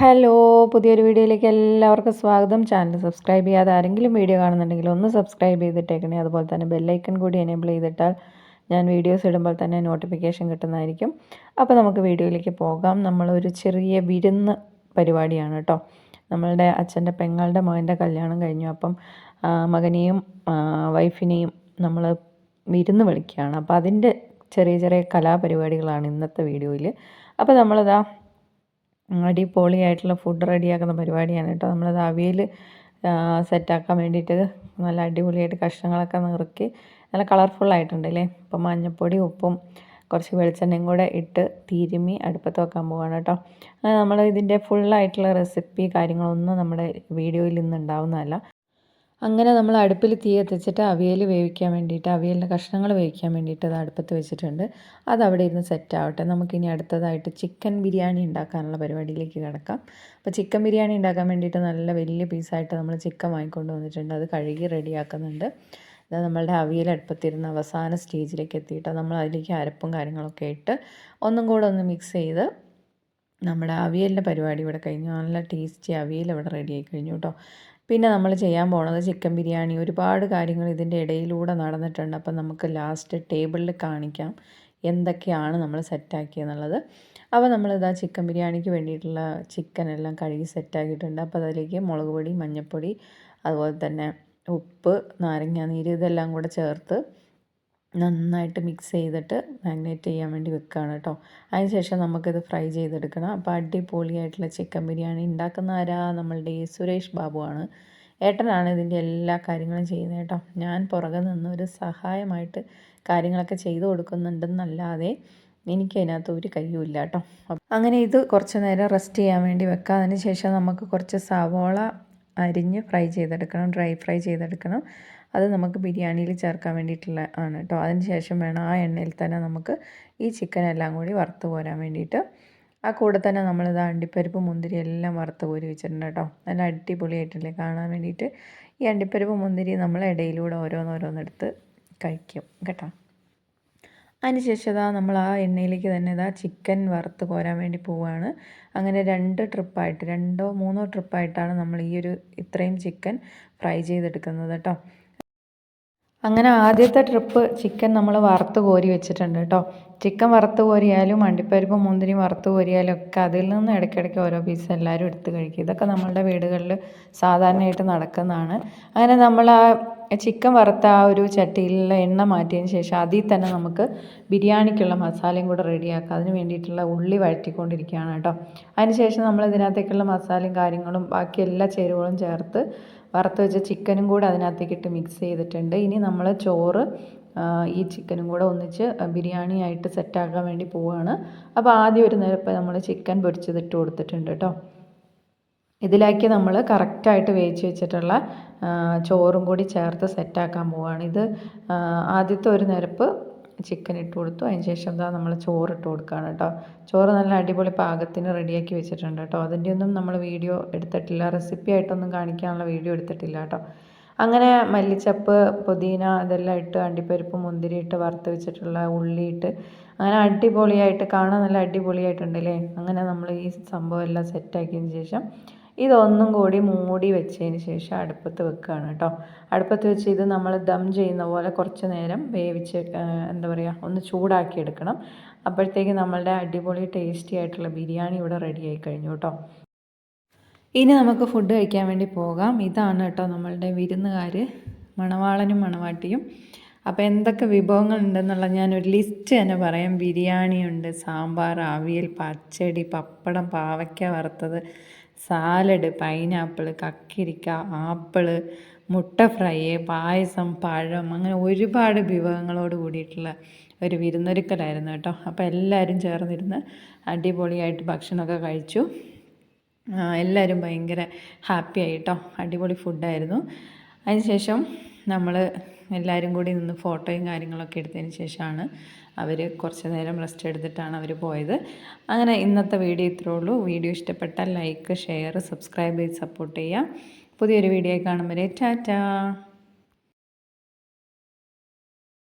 Hello പുതിയൊരു വീഡിയോയിലേക്ക് എല്ലാവർക്കും സ്വാഗതം. ചാനൽ സബ്സ്ക്രൈബ് ചെയ്യാതെ ആരെങ്കിലും വീഡിയോ കാണുന്നുണ്ടെങ്കിൽ ഒന്ന് സബ്സ്ക്രൈബ് ചെയ്തിട്ടേക്കണേ. അതുപോലെ തന്നെ ബെല്ലൈക്കൺ കൂടി എനേബിൾ ചെയ്തിട്ടാൽ ഞാൻ വീഡിയോസ് ഇടുമ്പോൾ തന്നെ നോട്ടിഫിക്കേഷൻ കിട്ടുന്നതായിരിക്കും. അപ്പോൾ നമുക്ക് വീഡിയോയിലേക്ക് പോകാം. നമ്മളൊരു ചെറിയ വിരുന്ന് പരിപാടിയാണ് കേട്ടോ. നമ്മളുടെ അച്ഛന്റെ പെങ്ങളുടെ മകന്റെ കല്യാണം കഴിഞ്ഞു. അപ്പം മകനെയും വൈഫിനെയും നമ്മൾ വിരുന്ന് വിളിക്കുകയാണ്. അപ്പോൾ അതിന്റെ ചെറിയ ചെറിയ കലാപരിപാടികളാണ് ഇന്നത്തെ വീഡിയോയിൽ. അപ്പോൾ നമ്മളിതാ അടിപൊളിയായിട്ടുള്ള ഫുഡ് റെഡിയാക്കുന്ന പരിപാടിയാണ് കേട്ടോ. നമ്മളത് അവിയൽ സെറ്റാക്കാൻ വേണ്ടിയിട്ട് നല്ല അടിപൊളിയായിട്ട് കഷ്ണങ്ങളൊക്കെ നുറുക്കി നല്ല കളർഫുള്ളായിട്ടുണ്ട് അല്ലേ? ഇപ്പം മഞ്ഞൾപ്പൊടി ഉപ്പും കുറച്ച് വെളിച്ചെണ്ണയും കൂടെ ഇട്ട് തിരുമി അടുപ്പത്ത് വെക്കാൻ പോവുകയാണ് കേട്ടോ. നമ്മൾ ഇതിന്റെ ഫുള്ളായിട്ടുള്ള റെസിപ്പി കാര്യങ്ങളൊന്നും നമ്മുടെ വീഡിയോയിൽ ഇന്ന് ഉണ്ടാവുന്നതല്ല. അങ്ങനെ നമ്മൾ അടുപ്പിൽ തീ എത്തിച്ചിട്ട് അവിയൽ വേവിക്കാൻ വേണ്ടിയിട്ട് അവിയലിന്റെ കഷ്ണങ്ങൾ വേവിക്കാൻ വേണ്ടിയിട്ട് അത് അടുപ്പത്ത് വെച്ചിട്ടുണ്ട്. അത് അവിടെ ഇരുന്ന് സെറ്റ് ആവട്ടെ. നമുക്കിനി അടുത്തതായിട്ട് ചിക്കൻ ബിരിയാണി ഉണ്ടാക്കാനുള്ള പരിപാടിയിലേക്ക് കിടക്കാം. അപ്പോൾ ചിക്കൻ ബിരിയാണി ഉണ്ടാക്കാൻ വേണ്ടിയിട്ട് നല്ല വലിയ പീസായിട്ട് നമ്മൾ ചിക്കൻ വാങ്ങിക്കൊണ്ട് വന്നിട്ടുണ്ട്. അത് കഴുകി റെഡിയാക്കുന്നുണ്ട് അത് നമ്മളുടെ അവിയൽ അടുപ്പത്തിരുന്ന് അവസാന സ്റ്റേജിലേക്ക് എത്തിയിട്ട് നമ്മൾ അതിലേക്ക് അരപ്പും കാര്യങ്ങളൊക്കെ ഇട്ട് ഒന്നും കൂടെ ഒന്ന് മിക്സ് ചെയ്ത് നമ്മുടെ അവിയലിന്റെ പരിപാടി ഇവിടെ കഴിഞ്ഞു. നല്ല ടേസ്റ്റി അവിയൽ ഇവിടെ റെഡിയായി കഴിഞ്ഞു കേട്ടോ. പിന്നെ നമ്മൾ ചെയ്യാൻ പോണത് ചിക്കൻ ബിരിയാണി. ഒരുപാട് കാര്യങ്ങൾ ഇതിന്റെ ഇടയിലൂടെ നടന്നിട്ടുണ്ട്. അപ്പം നമുക്ക് ലാസ്റ്റ് ടേബിളിൽ കാണിക്കാം എന്തൊക്കെയാണ് നമ്മൾ സെറ്റാക്കിയെന്നുള്ളത് അപ്പോൾ നമ്മളിതാ ചിക്കൻ ബിരിയാണിക്ക് വേണ്ടിയിട്ടുള്ള ചിക്കൻ എല്ലാം കഴുകി സെറ്റാക്കിയിട്ടുണ്ട് അപ്പോൾ അതിലേക്ക് മുളക് പൊടി മഞ്ഞൾപ്പൊടി അതുപോലെ തന്നെ ഉപ്പ് നാരങ്ങാനീര് ഇതെല്ലാം കൂടെ ചേർത്ത് നന്നായിട്ട് മിക്സ് ചെയ്തിട്ട് മാഗ്നേറ്റ് ചെയ്യാൻ വേണ്ടി വെക്കുകയാണ് കേട്ടോ. അതിനുശേഷം നമുക്കിത് ഫ്രൈ ചെയ്തെടുക്കണം. അപ്പോൾ അടിപൊളിയായിട്ടുള്ള ചിക്കൻ ബിരിയാണി ഉണ്ടാക്കുന്ന ആരാ? നമ്മളുടെ ഈ സുരേഷ് ബാബുവാണ്. ഏട്ടനാണ് ഇതിന്റെ എല്ലാ കാര്യങ്ങളും ചെയ്യുന്നത് കേട്ടോ. ഞാൻ പുറകെ നിന്ന് ഒരു സഹായമായിട്ട് കാര്യങ്ങളൊക്കെ ചെയ്തു കൊടുക്കുന്നുണ്ടെന്നല്ലാതെ എനിക്ക് അതിനകത്ത് ഒരു കയ്യുമില്ല കേട്ടോ. അങ്ങനെ ഇത് കുറച്ച് നേരം റെസ്റ്റ് ചെയ്യാൻ വേണ്ടി വെക്കാം. അതിന് ശേഷം നമുക്ക് കുറച്ച് സവോള അരിഞ്ഞ് ഫ്രൈ ചെയ്തെടുക്കണം. ഡ്രൈ ഫ്രൈ ചെയ്തെടുക്കണം. അത് നമുക്ക് ബിരിയാണിയിൽ ചേർക്കാൻ വേണ്ടിയിട്ടുള്ള ആണ് കേട്ടോ അതിന് ശേഷം വേണം ആ എണ്ണയിൽ തന്നെ നമുക്ക് ഈ ചിക്കൻ എല്ലാം കൂടി വറുത്ത് പോരാൻ വേണ്ടിയിട്ട്. ആ കൂടെ തന്നെ നമ്മളിത് അണ്ടിപ്പരിപ്പ് മുന്തിരി എല്ലാം വറുത്ത് കോരി വെച്ചിട്ടുണ്ട് കേട്ടോ നല്ല അടിപൊളിയായിട്ടില്ലേ കാണാൻ വേണ്ടിയിട്ട്. ഈ അണ്ടിപ്പരിപ്പ് മുന്തിരി നമ്മൾ ഇടയിലൂടെ ഓരോന്നോരോന്നെടുത്ത് കഴിക്കും കേട്ടോ. അതിനുശേഷം ഇതാ നമ്മൾ ആ എണ്ണയിലേക്ക് തന്നെ ഇതാ ചിക്കൻ വറുത്ത് കോരാൻ വേണ്ടി പോവുകയാണ് അങ്ങനെ രണ്ട് ട്രിപ്പായിട്ട് രണ്ടോ മൂന്നോ ട്രിപ്പായിട്ടാണ് നമ്മൾ ഈ ഒരു ഇത്രയും ചിക്കൻ ഫ്രൈ ചെയ്തെടുക്കുന്നത് കേട്ടോ അങ്ങനെ ആദ്യത്തെ ട്രിപ്പ് ചിക്കൻ നമ്മൾ വറുത്ത് കോരി വെച്ചിട്ടുണ്ട് കേട്ടോ ചിക്കൻ വറുത്ത് കോരിയാലും അണ്ടിപ്പരിപ്പ് മുന്തിരി വറുത്ത് കോരിയാലും ഒക്കെ അതിൽ നിന്ന് ഇടയ്ക്കിടയ്ക്ക് ഓരോ പീസ് എല്ലാവരും എടുത്ത് കഴിക്കും. ഇതൊക്കെ നമ്മളുടെ വീടുകളിൽ സാധാരണയായിട്ട് നടക്കുന്നതാണ്. അങ്ങനെ നമ്മൾ ആ ചിക്കൻ വറുത്ത ആ ഒരു ചട്ടിയിലുള്ള എണ്ണ മാറ്റിയതിന് ശേഷം അതിൽ തന്നെ നമുക്ക് ബിരിയാണിക്കുള്ള മസാലയും കൂടെ റെഡിയാക്കുക അതിന് വേണ്ടിയിട്ടുള്ള ഉള്ളി വഴറ്റിക്കൊണ്ടിരിക്കുകയാണ് കേട്ടോ. അതിന് ശേഷം നമ്മൾ ഇതിനകത്തേക്കുള്ള മസാലയും കാര്യങ്ങളും ബാക്കി എല്ലാ ചേരുവകളും ചേർത്ത് വറുത്ത് വെച്ച ചിക്കനും കൂടെ അതിനകത്തേക്ക് ഇട്ട് മിക്സ് ചെയ്തിട്ടുണ്ട്. ഇനി നമ്മൾ ചോറ് ഈ ചിക്കനും കൂടെ ഒന്നിച്ച് ബിരിയാണി ആയിട്ട് സെറ്റാക്കാൻ വേണ്ടി പോവുകയാണ്. അപ്പോൾ ആദ്യം ഒരു നേരം നമ്മൾ ചിക്കൻ പൊരിച്ചതിട്ട് കൊടുത്തിട്ടുണ്ട് കേട്ടോ. ഇതിലേക്ക് നമ്മൾ കറക്റ്റായിട്ട് വേവിച്ച് വെച്ചിട്ടുള്ള ചോറും കൂടി ചേർത്ത് സെറ്റാക്കാൻ പോവുകയാണ് ഇത് ആദ്യത്തെ ഒരു നിരപ്പ് ചിക്കൻ ഇട്ട് കൊടുത്തു. അതിന് ശേഷം എന്താ നമ്മൾ ചോറ് ഇട്ട് കൊടുക്കുകയാണ് കേട്ടോ. ചോറ് നല്ല അടിപൊളി പാകത്തിന് റെഡിയാക്കി വെച്ചിട്ടുണ്ട് കേട്ടോ. അതിന്റെ ഒന്നും നമ്മൾ വീഡിയോ എടുത്തിട്ടില്ല. റെസിപ്പി ആയിട്ടൊന്നും കാണിക്കാനുള്ള വീഡിയോ എടുത്തിട്ടില്ല കേട്ടോ. അങ്ങനെ മല്ലിച്ചപ്പ് പുതിന ഇതെല്ലാം ഇട്ട് അണ്ടിപ്പരിപ്പ് മുന്തിരി ഇട്ട് വറുത്ത് വെച്ചിട്ടുള്ള ഉള്ളി ഇട്ട് അങ്ങനെ അടിപൊളിയായിട്ട് കാണാൻ നല്ല അടിപൊളിയായിട്ടുണ്ടല്ലേ അങ്ങനെ നമ്മൾ ഈ സംഭവം എല്ലാം സെറ്റാക്കിയതിന് ശേഷം ഇതൊന്നും കൂടി മൂടി വെച്ചതിന് ശേഷം അടുപ്പത്ത് വെക്കുകയാണ് കേട്ടോ. അടുപ്പത്ത് വെച്ച് ഇത് നമ്മൾ ദം ചെയ്യുന്ന പോലെ കുറച്ച് നേരം വേവിച്ച് എന്താ പറയുക ഒന്ന് ചൂടാക്കി എടുക്കണം. അപ്പോഴത്തേക്ക് നമ്മളുടെ അടിപൊളി ടേസ്റ്റി ആയിട്ടുള്ള ബിരിയാണി ഇവിടെ റെഡി ആയി കഴിഞ്ഞു കേട്ടോ. ഇനി നമുക്ക് ഫുഡ് കഴിക്കാൻ വേണ്ടി പോകാം. ഇതാണ് കേട്ടോ നമ്മളുടെ വിരുന്നുകാർ മണവാളനും മണവാട്ടിയും. അപ്പോൾ എന്തൊക്കെ വിഭവങ്ങൾ ഉണ്ടെന്നുള്ള ഞാനൊരു ലിസ്റ്റ് തന്നെ പറയാം. ബിരിയാണിയുണ്ട് സാമ്പാർ അവിയൽ പച്ചടി പപ്പടം പാവയ്ക്ക വറുത്തത് സാലഡ് പൈനാപ്പിൾ കക്കിരിക്ക ആപ്പിൾ മുട്ട ഫ്രൈ പായസം പഴം അങ്ങനെ ഒരുപാട് വിഭവങ്ങളോട് കൂടിയിട്ടുള്ള ഒരു വിരുന്നൊരുക്കലായിരുന്നു കേട്ടോ. അപ്പോൾ എല്ലാവരും ചേർന്നിരുന്ന് അടിപൊളിയായിട്ട് ഭക്ഷണമൊക്കെ കഴിച്ചു. എല്ലാവരും ഭയങ്കര ഹാപ്പി ആയിട്ടോ അടിപൊളി ഫുഡായിരുന്നു അതിനുശേഷം നമ്മൾ എല്ലാവരും കൂടി നിന്ന് ഫോട്ടോയും കാര്യങ്ങളൊക്കെ എടുത്തതിന് ശേഷമാണ് അവർ കുറച്ച് നേരം റെസ്റ്റ് എടുത്തിട്ടാണ് അവർ പോയത്. അങ്ങനെ ഇന്നത്തെ വീഡിയോ ഇത്രേ ഉള്ളൂ. വീഡിയോ ഇഷ്ടപ്പെട്ടാൽ ലൈക്ക് ഷെയർ സബ്സ്ക്രൈബ് ചെയ്ത് സപ്പോർട്ട് ചെയ്യുക പുതിയൊരു വീഡിയോ കാണുമ്പോൾ ടാറ്റാ.